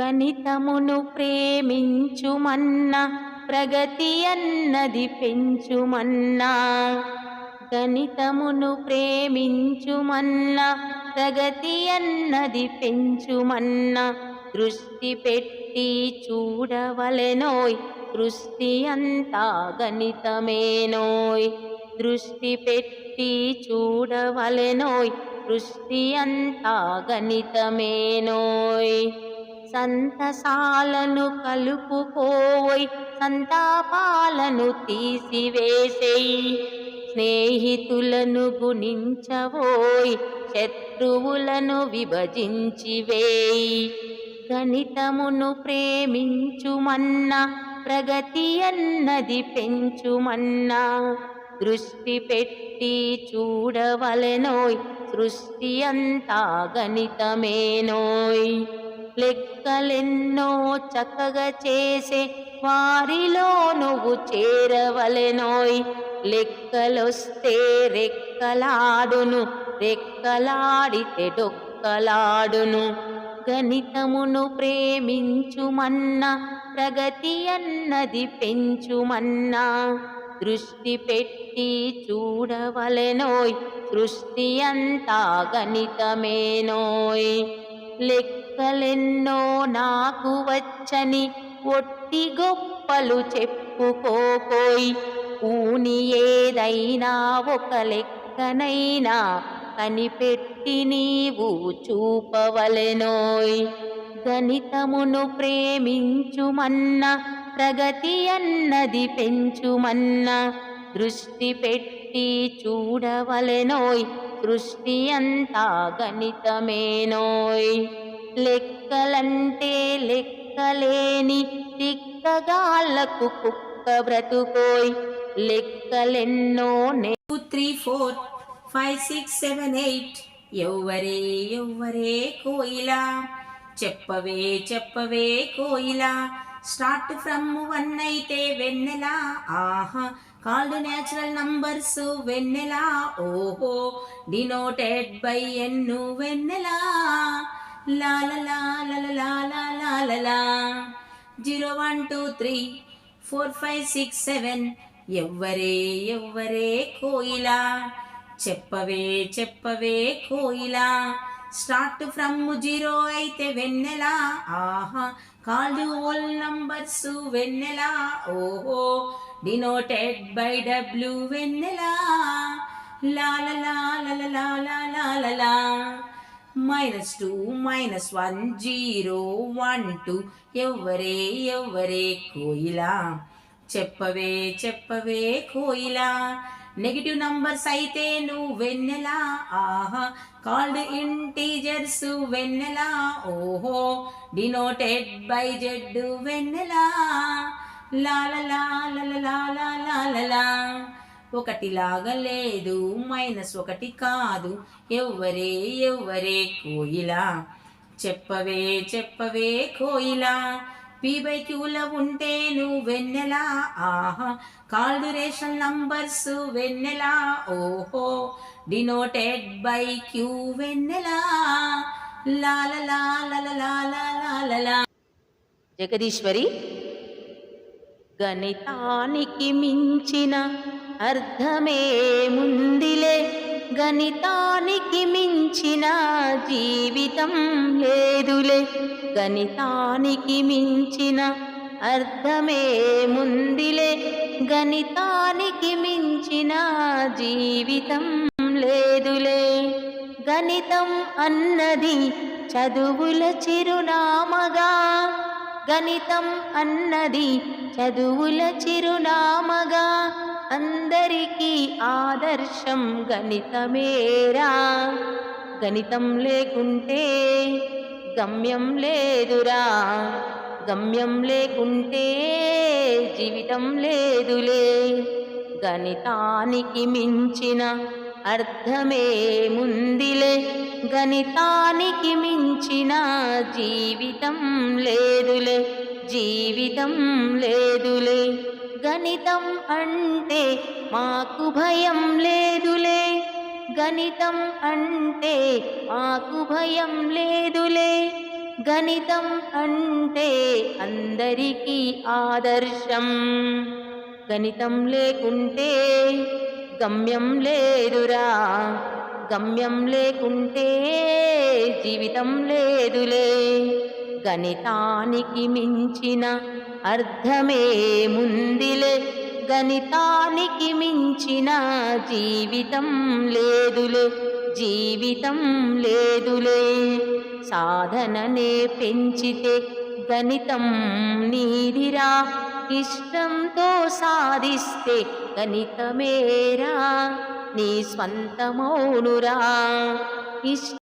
గణితమును ప్రేమించుమన్నా ప్రగతి అన్నది పెంచుమన్నా. గణితమును ప్రేమించుమన్నా ప్రగతి అన్నది పెంచుమన్నా. దృష్టి పెట్టి చూడవలెనోయ్ దృష్టి అంతా గణితమేనోయ్. దృష్టి పెట్టి చూడవలెనోయ్ దృష్టి అంతా గణితమేనోయ్. సంతసాలను కలుపుకోవై సంతాపాలను తీసివేసేయి. స్నేహితులను గుణించవోయ్ శత్రువులను విభజించివేయి. గణితమును ప్రేమించుమన్నా ప్రగతి అన్నది పెంచుమన్నా. దృష్టి పెట్టి చూడవలెనోయ్ సృష్టి అంతా గణితమేనోయ్ లెక్కలెన్నో చక్కగా చేసే వారిలో నువ్వు చేరవలెనోయ్. లెక్కలొస్తే రెక్కలాడును రెక్కలాడితే డొక్కలాడును గణితమును ప్రేమించుమన్నా ప్రగతి అన్నది పెంచుమన్నా. దృష్టి పెట్టి చూడవలెనోయ్ సృష్టి అంతా గణితమేనోయ్. లెక్కలెన్నో నాకు వచ్చని ఒట్టి గొప్పలు చెప్పుకోకోయ్ ఊని ఏదైనా ఒక లెక్కనైనా కనిపెట్టి నీవు చూపవలెనోయ్. గణితమును ప్రేమించుమన్నా ప్రగతి అన్నది పెంచుమన్నా దృష్టి పెట్టి చూడవలెనోయ్. సృష్టి అంతా గణితమేనోయ్. లెక్కలంటే లెక్కలేని తిక్కగాళ్ళకు కుక్క బ్రతుకోయ్. లెక్కలెన్నో నే two three four five six seven eight ఎవ్వరే ఎవ్వరే కోయిలా? చెప్పవే చెప్పవే కోయిలా? స్టార్ట్ ఫ్రమ్ వన్ అయితే వెన్నెలా? ఆహా కాల్డ్ న్యాచురల్ నంబర్స్ వెన్నెలా? ఓహో డినోటెడ్ బై ఎన్ను వెన్నెలా? లాలలా లలలా లాలలా zero one two three four five six seven ఎవ్వరే ఎవ్వరే కోయిలా చెప్పవే చెప్పవే కోయిలా స్టార్ట్ ఫ్రమ్ జీరో అయితే వెన్నెలా ఆహా కాల్డ్ ఓల్ నంబర్స్ వెన్నెలా ఓహో డినోటెడ్ బై డబ్ల్యూ వెన్నెలా లాలలా లలలా లాలలా minus two minus one zero one two ఎవరే ఎవరే కోయిలా? చెప్పవే చెప్పవే కోయిలా? నెగిటివ్ నంబర్స్ అయితే నువ్వు వెన్నెలా? ఆహా. కాల్డ్ ఇంటీజర్స్ వెన్నెలా? ఓహో. డినోటెడ్ బై జెడ్ వెన్నెలా? లాలలా లలలా లాలలా ఒకటి లాగా లేదు మైనస్ ఒకటి కాదు. ఎవ్వరే ఎవ్వరే కోయిలా? చెప్పవే చెప్పవే కోయిలా? పీ బై క్యూలో ఉంటే నువ్వు వెన్నెలా ఆహా కాల్డురేషన్ నంబర్స్ వెన్నెలా? ఓహో డినోటెడ్ బై క్యూ వెన్నెలా? లాలలా లలలా జగదీశ్వరి గణితానికి మించిన అర్థమే ముందిలే గణితానికి మించిన జీవితం లేదులే. గణితానికి మించిన అర్థమే ముందిలే గణితానికి మించిన జీవితం లేదులే. గణితం అన్నది చదువుల చిరునామగా గణితం అన్నది చదువుల చిరునామగా. అందరికీ ఆదర్శం గణితమేరా. గణితం లేకుంటే గమ్యం లేదురా. గమ్యం లేకుంటే జీవితం లేదులే. గణితానికి మించిన అర్థమే ముందిలే గణితానికి మించిన జీవితం లేదులే జీవితం లేదులే. గణితం అంటే మాకు భయం లేదులే గణితం అంటే మాకు భయం లేదులే. గణితం అంటే అందరికీ ఆదర్శం. గణితం లేకుంటే గమ్యం లేదురా. గమ్యం లేకుంటే జీవితం లేదులే. గణితానికి మించిన అర్థమేముందిలే. గణితానికి మించిన జీవితం లేదులే. జీవితం లేదులే. సాధననే పెంచితే గణితం నీదిరా. ఇష్టంతో సాధిస్తే గణితమేరా. నీ స్వంతమౌనురా. ఇష్ట